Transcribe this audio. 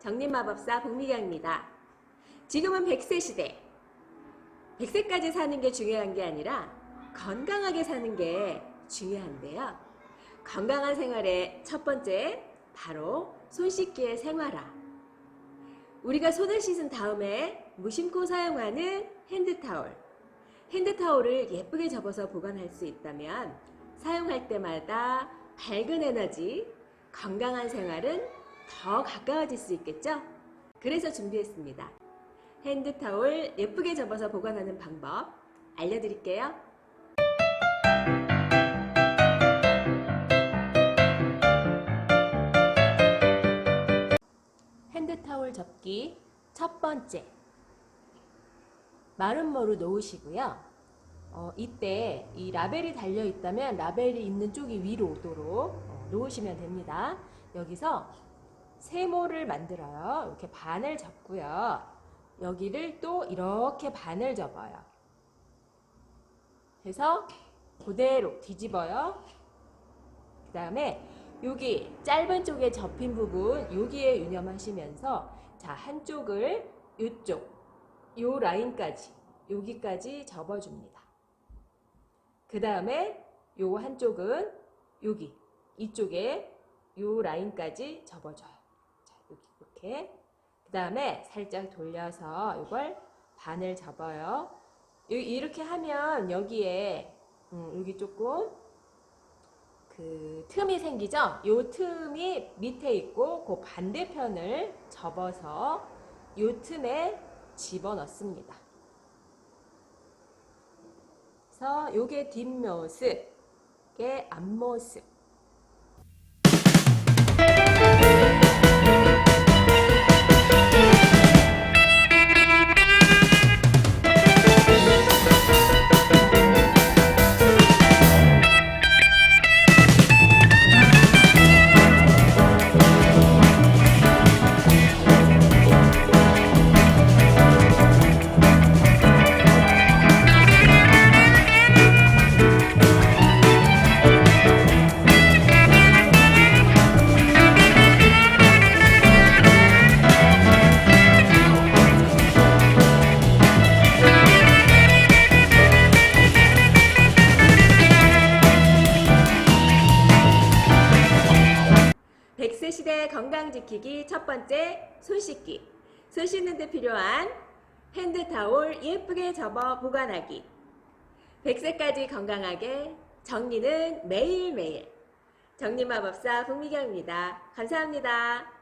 정림마법사 북미경입니다. 지금은 100세 시대. 100세까지 사는 게 중요한 게 아니라 건강하게 사는 게 중요한데요. 건강한 생활의 첫 번째, 바로 손 씻기의 생활화. 우리가 손을 씻은 다음에 무심코 사용하는 핸드타올. 핸드타올을 예쁘게 접어서 보관할 수 있다면 사용할 때마다 밝은 에너지, 건강한 생활은 더 가까워질 수 있겠죠? 그래서 준비했습니다. 핸드타올 예쁘게 접어서 보관하는 방법 알려드릴게요. 핸드타올 접기 첫 번째 마름모로 놓으시고요. 어, 이때 이 라벨이 달려 있다면 라벨이 있는 쪽이 위로 오도록 어, 놓으시면 됩니다. 여기서 세모를 만들어요. 이렇게 반을 접고요. 여기를 또 이렇게 반을 접어요. 그래서 그대로 뒤집어요. 그 다음에 여기 짧은 쪽에 접힌 부분 여기에 유념하시면서 자 한쪽을 이쪽 요 라인까지 여기까지 접어줍니다. 그 다음에 요 한쪽은 여기 이쪽에 요 라인까지 접어줘요. 이렇게 그 다음에 살짝 돌려서 이걸 반을 접어요. 요- 이렇게 하면 여기에 음, 여기 조금 그 틈이 생기죠? 요 틈이 밑에 있고 그 반대편을 접어서 요 틈에 집어넣습니다. 그래서 요게 뒷모습, 이게 앞모습. 시대 건강 지키기 첫 번째 손 씻기. 손 씻는 데 필요한 핸드타올 예쁘게 접어 보관하기. 100세까지 건강하게 정리는 매일매일. 정리마법사 북미경입니다. 감사합니다.